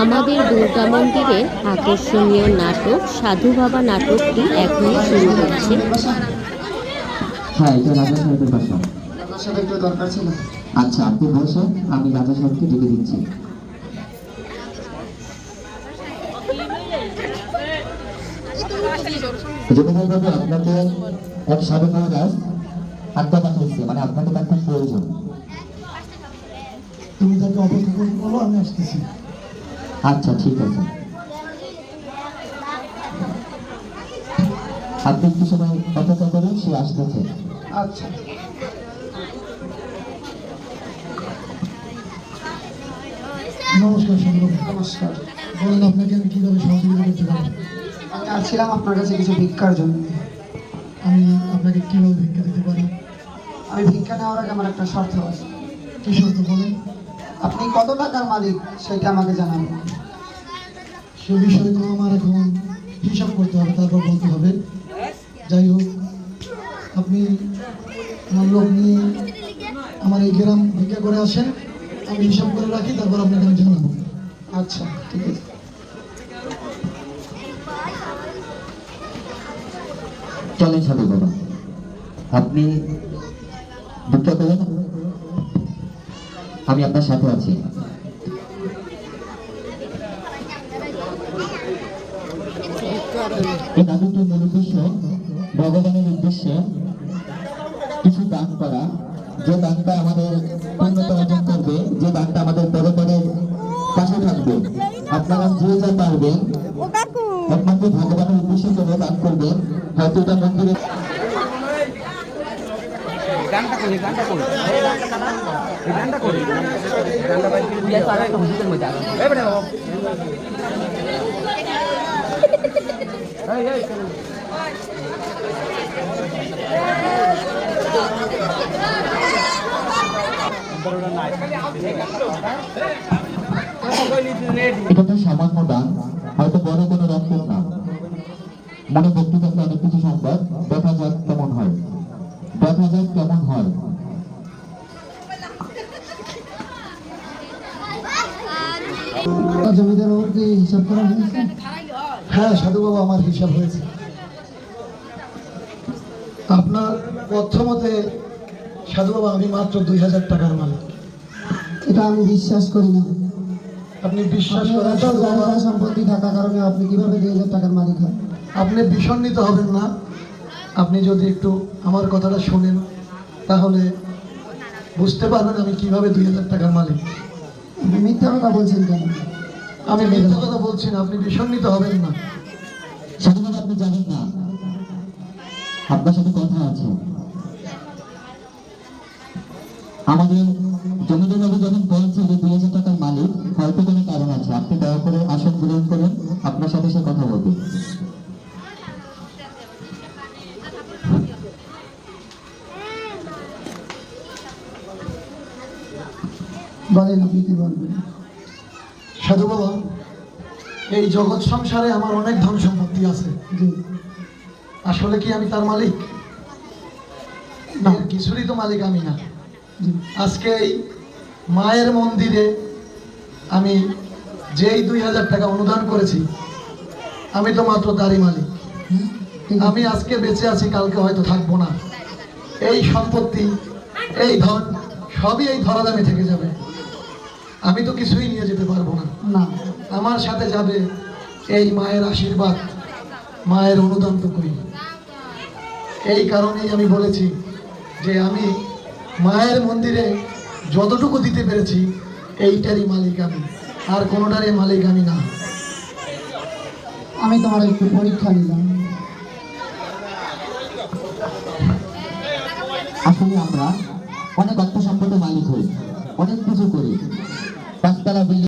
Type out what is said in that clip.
আমাদের দুর্গা মন্দিরের আকর্ষণীয় নাটক, সাধু বাবা নাটকটি এখনই শুরু হচ্ছে। হ্যাঁ এটা বাসা। আচ্ছা আপনি বসেন আমি রাজা সাহেবকে ডেকে দিচ্ছি। আপনাকে এক মানে আপনাকে তার প্রয়োজন। তুমি তাকে অপেক্ষা বলো, আমি আসতেছি। আচ্ছা ঠিক আছে। আপনি একটু সময় অপেক্ষা করুন সে আসতেছে। আচ্ছা। নমস্কার সুন্দর। নমস্কার। বলেন আপনাকে আমি কীভাবে সহযোগিতা করতে পারি? আমি আসছিলাম আপনার কাছে কিছু ভিক্ষার জন্য। আমি আপনাকে কীভাবে ভিক্ষা দিতে পারি? আমি ভিক্ষা নেওয়ার আগে আমার একটা শর্ত আছে। কি শর্ত বলেন? আপনি কত টাকার মালিক সেটা আমাকে জানাবেন সে বিষয়ে তো আমার এখন হিসাব করতে হবে, তারপর বলতে হবে। যাই হোক, আপনি আমার লোক নিয়ে আমার এই গ্রাম ভিক্ষা করে আসেন, আমি হিসাব করে রাখি, তারপর আপনাকে আমি জানাব। আচ্ছা ঠিক আছে। চলেন সাধু বাবা। আপনি ভিক্ষা করেন আমি আপনার সাথে আছি। এই নাটকটির মূল উদ্দেশ্য ভগবানের উদ্দেশ্যে কিছু দান করা। যে দানটা আমাদের পূর্ণতা অর্জন করবে যে দানটা আমাদের পরপরের পাশে থাকবে। আপনারা যে যা পারবেন একমাত্র ভগবানের উদ্দেশ্য করে দান করবেন। হয়তো এটা মন্দিরে গানটা করি গানটা করি। গানটা করি গানটা বাইরে দিয়ে তো হুজুরের মধ্যে আছে এই বেটা এই এই হয়তো বড় কোনো রকম না। মনে থাকলে অনেক কিছু সম্ভব দেখা যাক দেখা যাক কেমন হয়? জমিদার বাবুর কি হিসাব করা হয়েছে? হ্যাঁ সাধু বাবা আমার হিসাব হয়েছে। আপনার তথ্য মতে সাধু বাবা আমি মাত্র দুই হাজার টাকার মালিক। এটা আমি বিশ্বাস করি না। আপনি বিশ্বাস করেন সম্পত্তি থাকার কারণে আপনি কীভাবে দুই হাজার টাকার মালিক হন? আপনি বিষণ্ণিত হবেন না। আপনি যদি একটু আমার কথাটা শোনেন তাহলে বুঝতে পারবেন আমি কীভাবে দুই হাজার টাকার মালিক। মিথ্যা কথা বলছেন কেন? আমি মিথ্যা কথা বলছি না আপনি বিষণ্ণিত হবেন না। আপনি জানেন না। আপনার সাথে কথা আছে। আমাদের জমিদার বাবু যখন বলছে যে দুই হাজার বলেন আপনি কি বলবেন সাধু বাবা এই জগৎ সংসারে আমার অনেক ধন সম্পত্তি আছে। জি। আসলে কি আমি তার মালিক? না কিছুরই তো মালিক আমি না। আজকে এই মায়ের মন্দিরে আমি যেই দুই হাজার টাকা অনুদান করেছি আমি তো মাত্র তারই মালিক। আমি আজকে বেঁচে আছি কালকে হয়তো থাকব না। এই সম্পত্তি এই ধন সবই এই ধরাদামে থেকে যাবে। আমি তো কিছুই নিয়ে যেতে পারব না। না। আমার সাথে যাবে এই মায়ের আশীর্বাদ মায়ের অনুদান তো করি। এই কারণেই আমি বলেছি যে আমি মায়ের মন্দিরে যতটুকু দিতে পেরেছি এইটারই মালিক আমি। আর কোনোটারই মালিক আমি না। আমি তোমার একটু পরীক্ষা নিলাম। আসলে আমরা অনেক অর্থ সম্পদের মালিক হই অনেক কিছু করি। পাঁচতলা বিল্ডিং